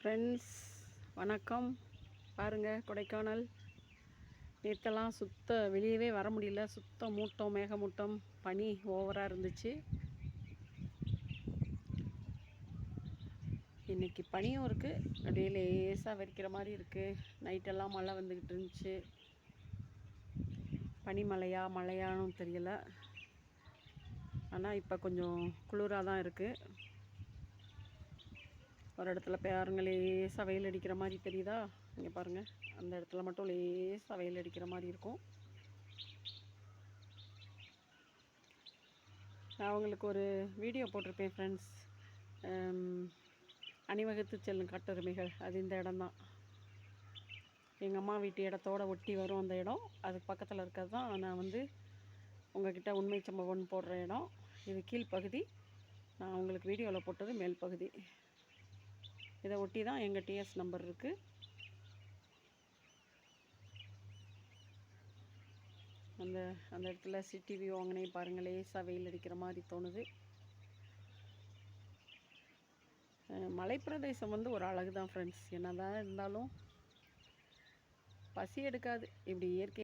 Friends வணக்கம். பாருங்கள் கொடைக்கானல். நேற்றெல்லாம் சுத்த வெளியவே வர முடியல. சுத்த மூட்டம் மேகமூட்டம் பனி ஓவராக இருந்துச்சு. இன்னைக்கு பனியும் இருக்குது அப்படியே லேசாக வெறிக்கிற மாதிரி இருக்குது நைட்டெல்லாம் மழை வந்துக்கிட்டு இருந்துச்சு. பனிமலையா மழையானும் தெரியல. ஆனால் இப்போ கொஞ்சம் குளிராக தான் இருக்குது ஒரு இடத்துல பாருங்க லேசாக வெயில் அடிக்கிற மாதிரி தெரியுதா? இங்கே பாருங்கள் அந்த இடத்துல மட்டும் லேசாக வெயில் அடிக்கிற மாதிரி இருக்கும். நான் அவங்களுக்கு ஒரு வீடியோ போட்டிருப்பேன் ஃப்ரெண்ட்ஸ் அணிவகுத்து செல்லும் கட்டுரிமைகள். அது இந்த இடம்தான் எங்கள் அம்மா வீட்டு இடத்தோட ஒட்டி வரும் அந்த இடம். அதுக்கு பக்கத்தில் இருக்கிறது தான் நான் வந்து உங்ககிட்ட உண்மை சம்பவம்னு போடுற இடம். இது கீழ்ப்பகுதி. நான் உங்களுக்கு வீடியோவில் போட்டது மேல் பகுதி இதை ஒட்டி தான் எங்கள் டிஎஸ் நம்பர் இருக்குது அந்த அந்த இடத்துல சிடிவி வாங்கினே பாருங்கள் லேசாக வெயில் அடிக்கிற மாதிரி தோணுது. மலைப்பிரதேசம் வந்து ஒரு அழகு தான் ஃப்ரெண்ட்ஸ் என்னதான் இருந்தாலும் பசி எடுக்காது. இப்படி இயற்கை